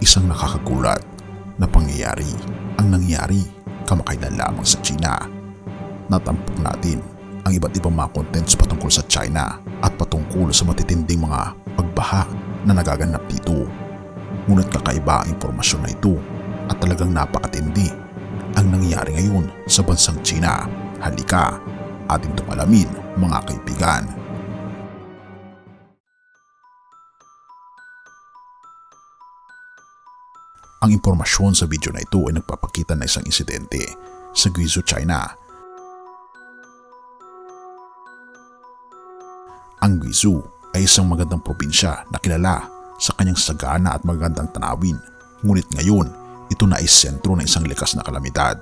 Isang nakakagulat na pangyayari ang nangyari kamakailan lamang sa China. Natampok natin ang iba't ibang mga contents patungkol sa China at patungkol sa matitinding mga pagbaha na nagaganap dito. Ngunit kakaiba ang impormasyon na ito at talagang napakatindi ang nangyayari ngayon sa bansang China. Halika, ating tungalamin mga kaibigan. Ang impormasyon sa video na ito ay nagpapakita ng isang insidente sa Guizhou, China. Ang Guizhou ay isang magandang probinsya na kilala sa kanyang sagana at magandang tanawin. Ngunit ngayon, ito na ay sentro ng isang likas na kalamidad.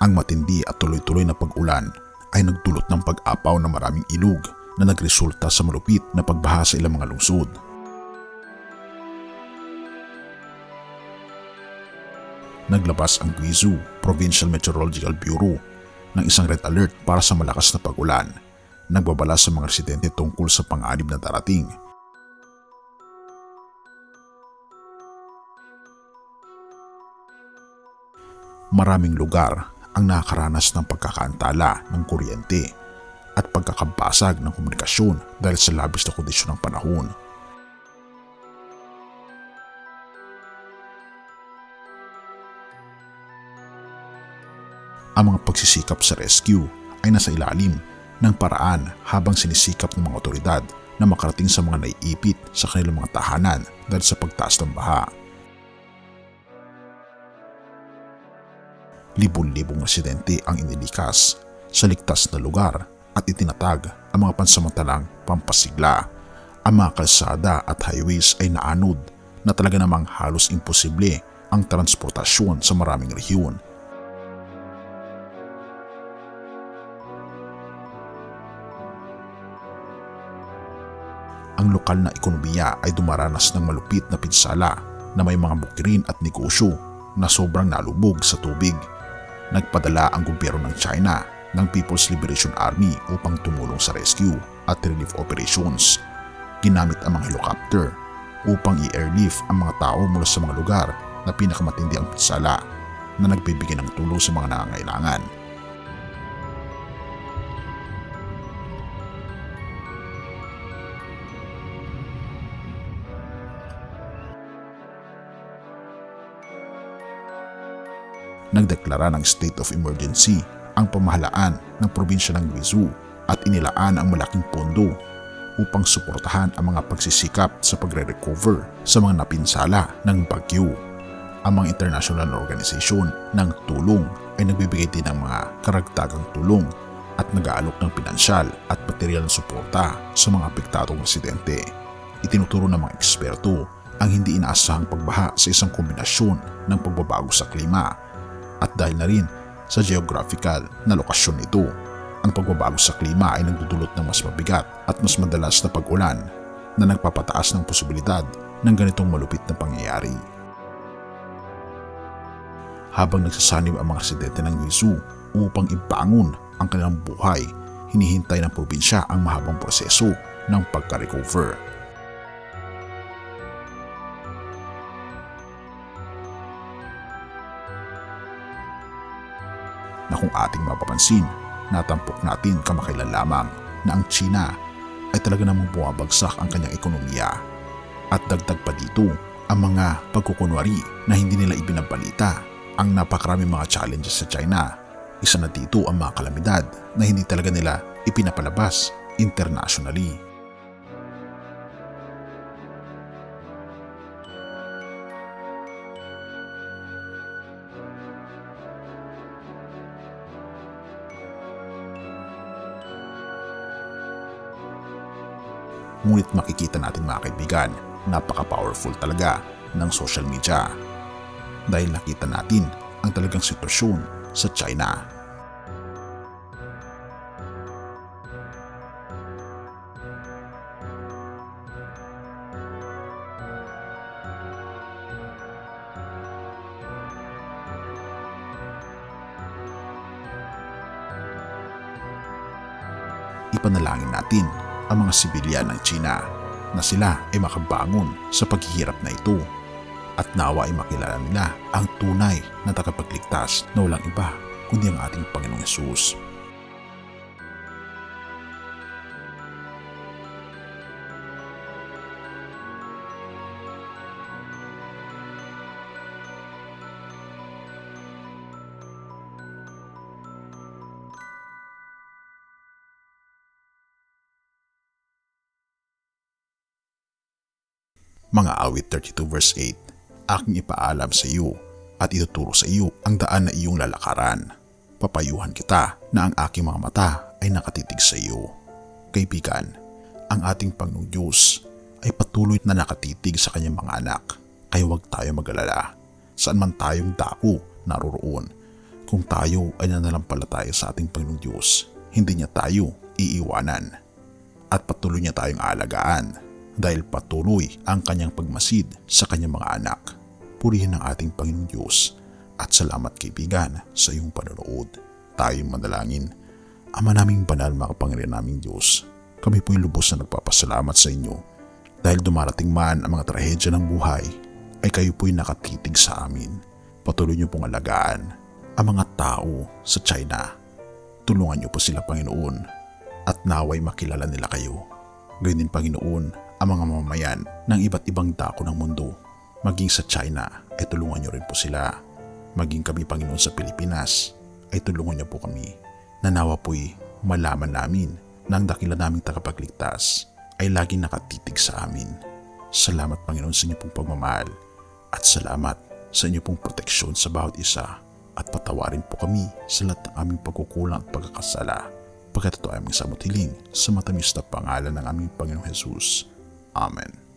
Ang matindi at tuloy-tuloy na pag-ulan ay nagdulot ng pag-apaw ng maraming ilog na nagresulta sa malupit na pagbaha sa ilang mga lungsod. Naglabas ang Guizhou Provincial Meteorological Bureau ng isang red alert para sa malakas na pag-ulan. Nagbabala sa mga residente tungkol sa pang-anib na darating. Maraming lugar ang nakakaranas ng pagkakaantala ng kuryente at pagkakabasag ng komunikasyon dahil sa labis na kondisyon ng panahon. Ang mga pagsisikap sa rescue ay nasa ilalim ng paraan habang sinisikap ng mga otoridad na makarating sa mga naiipit sa kanilang mga tahanan dahil sa pagtaas ng baha. Libon-libong residente ang inilikas sa ligtas na lugar at itinatag ang mga pansamantalang pampasigla. Ang mga kalsada at highways ay naanod na talaga namang halos imposible ang transportasyon sa maraming rehiyon ang lokal na ekonomiya ay dumaranas ng malupit na pinsala na may mga bukirin at negosyo na sobrang nalubog sa tubig. Nagpadala ang gobyerno ng China ng People's Liberation Army upang tumulong sa rescue at relief operations. Ginamit ang mga helicopter upang i-airlift ang mga tao mula sa mga lugar na pinakamatindi ang pinsala na nagbibigay ng tulong sa mga nangangailangan. Nagdeklara ng state of emergency ang pamahalaan ng probinsya ng Guizhou at inilaan ang malaking pondo upang suportahan ang mga pagsisikap sa pagre-recover sa mga napinsala ng bagyo. Ang mga international organization ng tulong ay nagbibigay din ng mga karagdagang tulong at nag-aalok ng pinansyal at material na suporta sa mga apektadong residente. Itinuturo ng mga eksperto ang hindi inaasahang pagbaha sa isang kombinasyon ng pagbabago sa klima at dahil na rin sa geographical na lokasyon nito. Ang pagbabago sa klima ay nagdudulot ng mas mabigat at mas madalas na pag-ulan na nagpapataas ng posibilidad ng ganitong malupit na pangyayari. Habang nagsasanib ang mga residente ng Guizhou upang ibangon ang kanilang buhay, hinihintay ng probinsya ang mahabang proseso ng pagka-recover kung ating mapapansin, natampok natin kamakailan lamang na ang China ay talaga namang bumabagsak ang kanyang ekonomiya. At dagdag pa dito ang mga pagkukunwari na hindi nila ibinabalita ang napakaraming mga challenges sa China. Isa na dito ang mga kalamidad na hindi talaga nila ipinapalabas internationally. Ngunit makikita natin mga kaibigan, napaka-powerful talaga ng social media. Dahil nakita natin ang talagang sitwasyon sa China. Ipanalangin natin ang mga sibilyan ng China na sila ay makabangon sa paghihirap na ito at nawa ay makilala nila ang tunay na tagapagligtas na walang iba kundi ang ating Panginoong Yesus. Mga awit 32 verse 8, Aking ipaalam sa iyo at ituturo sa iyo ang daan na iyong lalakaran. Papayuhan kita na ang aking mga mata ay nakatitig sa iyo. Kaibigan, ang ating Panginoong Diyos ay patuloy na nakatitig sa kanyang mga anak, kaya huwag tayo mag-alala. Saan man tayong dako naroroon, kung tayo ay nananampalataya sa ating Panginoong Diyos, hindi niya tayo iiwanan at patuloy niya tayong alagaan dahil patuloy ang kanyang pagmasid sa kanyang mga anak. Purihin ang ating Panginoong Diyos at salamat kaibigan sa iyong panonood. Tayong manalangin. Ama naming banal mga kapangyarihan naming Diyos, kami po'y lubos na nagpapasalamat sa inyo dahil dumarating man ang mga trahedya ng buhay ay kayo po'y nakatitig sa amin. Patuloy niyo pong alagaan ang mga tao sa China. Tulungan niyo po sila Panginoon at naway makilala nila kayo. Gayun din Panginoon ang mga mamamayan ng iba't ibang dako ng mundo. Maging sa China ay tulungan niyo rin po sila. Maging kami Panginoon sa Pilipinas ay tulungan niyo po kami. Nanawa po'y malaman namin na ang dakila naming tagapagligtas ay laging nakatitig sa amin. Salamat Panginoon sa inyong pong pagmamahal at salamat sa inyong pong proteksyon sa bawat isa at patawarin po kami sa lahat ng aming pagkukulang at pagkakasala pagkat ito ay aming samot sa matamis na pangalan ng aming Panginoong Jesus. Amen.